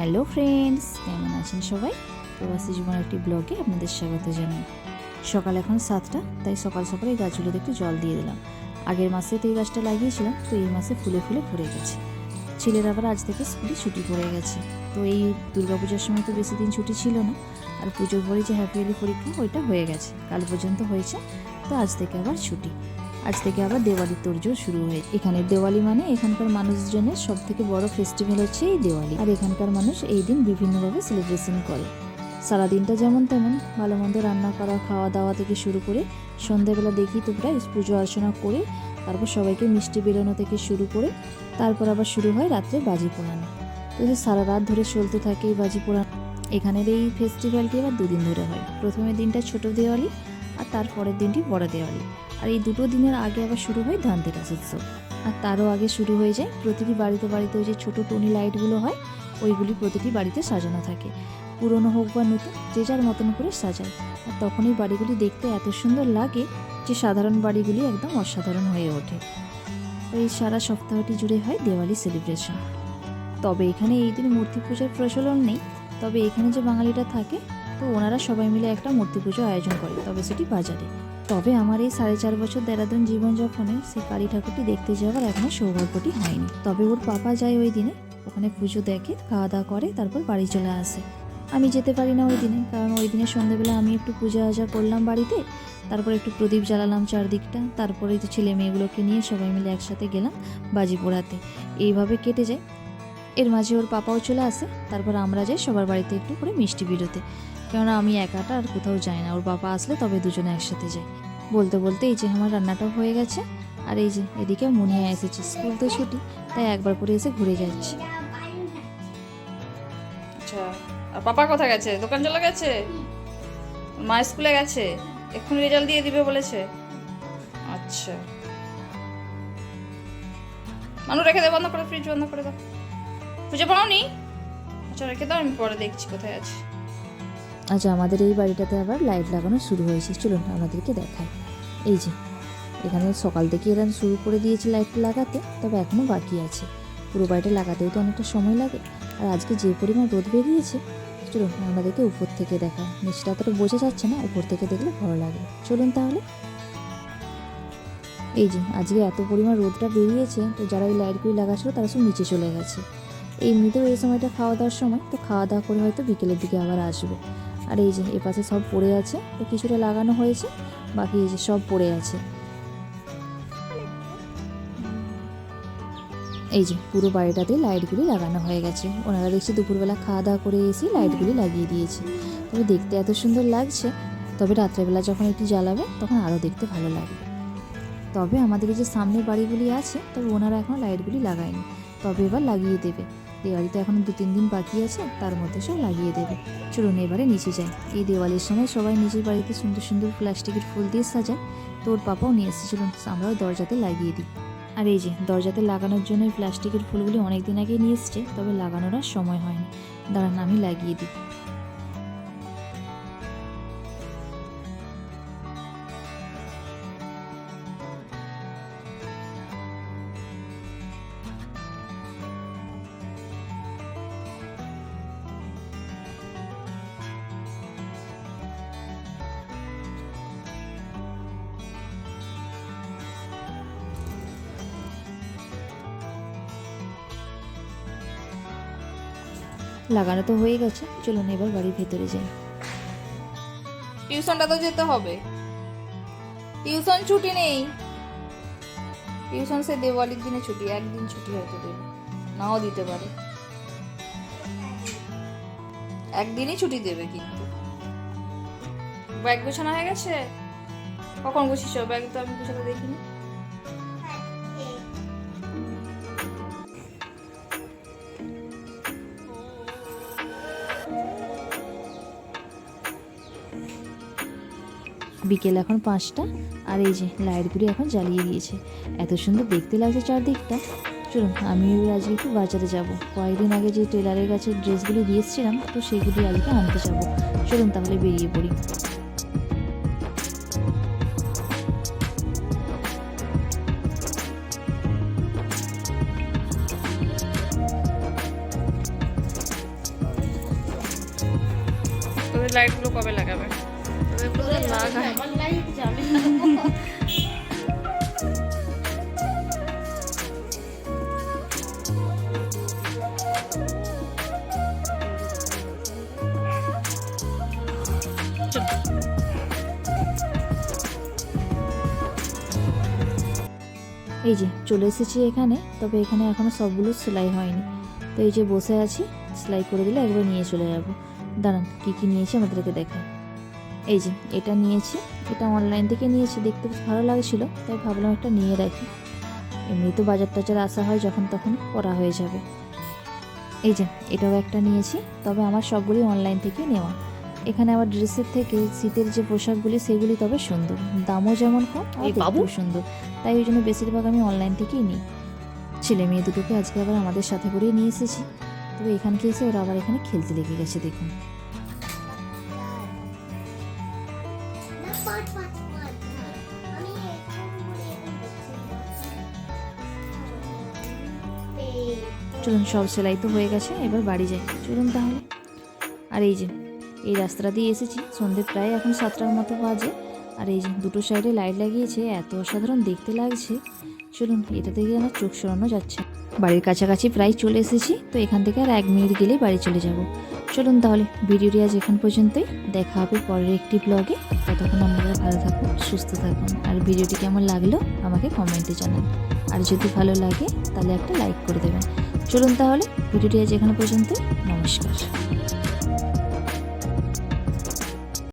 Hello friends, কেমন আছেন সবাই? প্রবাসী জীবন একটি ব্লগে আপনাদের স্বাগত জানাই। সকাল এখন সাতটা, তাই সকাল সকাল এই গাছগুলোতে একটু জল দিয়ে দিলাম। আগের মাসে তো এই গাছটা লাগিয়েছিলাম, তো এই মাসে ফুলে ফুলে ভরে গেছে। ছেলের আবার আজ থেকে স্কুলে ছুটি পড়ে গেছে। তো এই দুর্গাপূজার সময় তো বেশি দিন ছুটি ছিল না, আর পুজোর পরে যে হ্যাপি পরীক্ষা, ওইটা হয়ে গেছে। কাল পর্যন্ত হয়েছে, তো আজ থেকে আবার ছুটি। আজ থেকে আবার দেওয়ালি তোড়জোড় শুরু হয়ে এখানে দেওয়ালি মানে এখানকার মানুষজনের সব থেকে বড় ফেস্টিভ্যাল হচ্ছে এই দেওয়ালি। আর এখানকার মানুষ এই দিন বিভিন্নভাবে সেলিব্রেশন করে। সারাদিনটা যেমন তেমন ভালো মন্দ রান্না করা খাওয়া দাওয়া থেকে শুরু করে সন্ধ্যাবেলা দেখি তো প্রায় পুজো অর্চনা করে, তারপর সবাইকে মিষ্টি বেরোনো থেকে শুরু করে, তারপর আবার শুরু হয় রাত্রে বাজি পোড়ানো। তো যে সারা রাত ধরে চলতে থাকে এই বাজি পোড়ানো এখানের এই ফেস্টিভ্যালটি আবার দুদিন ধরে হয়। প্রথমের দিনটা ছোট দেওয়ালি আর তারপরের দিনটি বড় দেওয়ালি। আর এই দুটো দিনের আগে আবার শুরু হয় ধানতেরাস উৎসব। আর তারও আগে শুরু হয়ে যায় প্রতিটি বাড়িতে বাড়িতে ওই যে ছোটো টনি লাইটগুলো হয়, ওইগুলি প্রতিটি বাড়িতে সাজানো থাকে। পুরনো হোক বা নতুন, যে যার মতন করে সাজায়। আর তখন এই বাড়িগুলি দেখতে এত সুন্দর লাগে যে সাধারণ বাড়িগুলি একদম অসাধারণ হয়ে ওঠে। এই সারা সপ্তাহটি জুড়ে হয় দেওয়ালি সেলিব্রেশন তবে এখানে এই দিন মূর্তি পূজার প্রচলন নেই। তবে এখানে যে বাঙালিরা থাকে, তো ওনারা সবাই মিলে একটা মূর্তি পুজো আয়োজন করে, তবে সেটি বাজারে। তবে আমার এই সাড়ে চার বছর দেরাদুন জীবনযাপনে সেই কালী ঠাকুরটি দেখতে যাওয়ার এখনও সৌভাগ্যটি হয়নি। তবে ওর পাপা যায় ওই দিনে, ওখানে পুজো দেখে খাওয়া দাওয়া করে, তারপর বাড়ি চলে আসে। আমি যেতে পারি না ওই দিনে, কারণ ওই দিনে সন্ধ্যেবেলা আমি একটু পূজা আজা করলাম বাড়িতে, তারপর একটু প্রদীপ জ্বালালাম চারদিকটা, তারপরে তো ছেলে মেয়েগুলোকে নিয়ে সবাই মিলে একসাথে গেলাম বাজি পোড়াতে এইভাবে কেটে যায়। এর মাঝে ওর পাপাও চলে আসে, তারপর আমরা যাই সবার বাড়িতে একটু করে মিষ্টি বিরোতে। কেননা আমি একাটা আর কোথাও যাই না। ওর বাবা আসলে তবে দুজনে একসাথে যাই। বলতে বলতে এই যে আমার রান্নাটাও হয়ে গেছে, আর এই যে এদিকে মুনিয়া এসেছে স্কুল তো ছুটি, তাই একবার করে এসে ঘুরে যাচ্ছে। আচ্ছা আর পাপা কোথায় গেছে? দোকান চলে গেছে? মা স্কুলে গেছে? এক্ষুনি রেজাল্ট দিয়ে দিবে বলেছে। আচ্ছা। মানু, রেখে দে, বন্ধ করে ফ্রিজ বন্ধ করে দাও। খুঁজে পাও নি আচ্ছা রেখে দাও, আমি পরে দেখছি কোথায় আছে। আচ্ছা আমাদের এই বাড়িটাতে আবার লাইট লাগানো শুরু হয়েছে। চলুন আমাদেরকে দেখায় এই যে, এখানে সকাল থেকে এরা শুরু করে দিয়েছে লাইটটা লাগাতে, তবে এখনও বাকি আছে। পুরো বাড়িটা লাগাতেও তো অনেকটা সময় লাগে। আর আজকে যে পরিমাণ রোদ বেরিয়েছে, চলুন আমাদেরকে উপর থেকে দেখা। নিচটা তো বোঝা যাচ্ছে না, উপর থেকে দেখলে ভালো লাগে। চলুন তাহলে। এই যে, আজকে এত পরিমাণ রোদটা বেরিয়েছে, তো যারা এই লাইটগুলি লাগাচ্ছিল তারা সব নিচে চলে গেছে। এমনিতেও এই সময়টা খাওয়া দাওয়ার সময়, তো খাওয়া দাওয়া করে হয়তো বিকেলের দিকে আবার আসবে। আর এই যে এপাশে সব পড়ে আছে। তো কিছুটা লাগানো হয়েছে, বাকি এই যে সব পড়ে আছে। এই যে, পুরো বাড়িটাতে লাইটগুলি লাগানো হয়ে গেছে। ওনারা দেখছি দুপুরবেলা খাওয়া দাওয়া করে এসে লাইটগুলি লাগিয়ে দিয়েছে। তবে দেখতে এত সুন্দর লাগছে, তবে রাত্রেবেলা যখন একটু জ্বালাবে, তখন আরও দেখতে ভালো লাগবে তবে আমাদের যে সামনে বাড়িগুলি আছে, তবে ওনারা এখন লাইটগুলি লাগায়নি। তবে এবার লাগিয়ে দেবে। দেওয়ালি তো এখনও দু তিন দিন বাকি আছে, তার মধ্যে সব লাগিয়ে দেবে। চলুন এবারে নিচে যায় এই দেওয়ালির সময় সবাই নিজের বাড়িতে সুন্দর সুন্দর প্লাস্টিকের ফুল দিয়ে সাজায়। তোর পাপাও নিয়ে এসেছে, চলুন আমরাও দরজাতে লাগিয়ে দিই। আর এই যে, দরজাতে লাগানোর জন্য প্লাস্টিকের ফুলগুলি অনেক দিন আগে নিয়ে এসছে, তবে লাগানোর আর সময় হয়নি। দাঁড়ান, আমি লাগিয়ে দিই। লাগানো তো হয়ে গেছে। চলুন এবার বাড়ির ভেতরে যাই। টিউশনটা তো যেতে হবে। টিউশন ছুটি নেই। টিউশন সে দেওয়ালির দিনে ছুটি, একদিন ছুটি হয়তো দেবে। নাও দিতে পারে। একদিনই ছুটি দেবে কিন্তু। ব্যাগ গোছানো হয়ে গেছে? কখন গুছিস? ব্যাগ তো আমি গুছাতে দেখিনি। বিকেল এখন পাঁচটা, আর এই যে লাইটগুলি এখন জ্বালিয়ে দিয়েছে। এত সুন্দর দেখতে লাগছে চারদিকটা। চলুন আমি আজকে একটু বাজারে যাব। কয়েকদিন আগে যে টেলারের কাছে ড্রেসগুলি দিয়ে এসেছিলাম তো সেগুলি আজকে আনতে যাব। চলুন তাহলে বেরিয়ে পড়ি। লাইটগুলো কবে লাগাবে? এই যে, চলে এসেছি এখানে, তবে এখানে এখনও সবগুলো সেলাই হয়নি। তো এই যে বসে আছি, সেলাই করে দিলে একবার নিয়ে চলে যাব। দাঁড়ান, কী কী নিয়েছি আমাদেরকে দেখায় এই যে এটা নিয়েছি। এটা অনলাইন থেকে নিয়েছি দেখতে বেশ ভালো লাগছিল তাই ভাবলাম একটা নিয়ে রাখি। এমনি তো বাজার টাজার আসা হয় যখন তখন করা হয়ে যাবে। এই যে এটাও একটা নিয়েছি তবে আমার সবগুলি অনলাইন থেকে নেওয়া। এখানে আবার ড্রেসের থেকে শীতের যে পোশাকগুলি সেগুলি তবে সুন্দর। দামও যেমন কম বাবু? সুন্দর। তাই ওই জন্য বেশিরভাগ আমি অনলাইন থেকেই নিই। ছেলে মেয়ে দুটোকে আজকে আবার আমাদের সাথে করেই নিয়ে এসেছি। তবে এখানকে এসে ওরা আবার এখানে খেলতে লেগে গেছে দেখুন। চলুন, সব সেলাই তো হয়ে গেছে, এবার বাড়ি যাই। চলুন তাহলে। আর এই যে, এই রাস্তাটা দিয়ে এসেছি। সন্ধ্যে প্রায় এখন সাতটার মতো বাজে। আর এই যে, দুটো সাইডে লাইট লাগিয়েছে, এত অসাধারণ দেখতে লাগছে। চলুন, এটা থেকে আমার চোখ সরানো যাচ্ছে। বাড়ির কাছাকাছি প্রায় চলে এসেছি, তো এখান থেকে আর এক মিনিট গেলেই বাড়ি চলে যাব। চলুন তাহলে, ভিডিওটি আজ এখান পর্যন্তই। দেখা হবে পরের একটি ব্লগে ততক্ষণ আপনারা ভালো থাকুন, সুস্থ থাকুন। আর ভিডিওটি কেমন লাগল, আমাকে কমেন্টে জানান। আর যদি ভালো লাগে, তাহলে একটা লাইক করে দেবেন। চলুন তাহলে ভিডিওটি আজ এখানে পর্যন্ত। নমস্কার।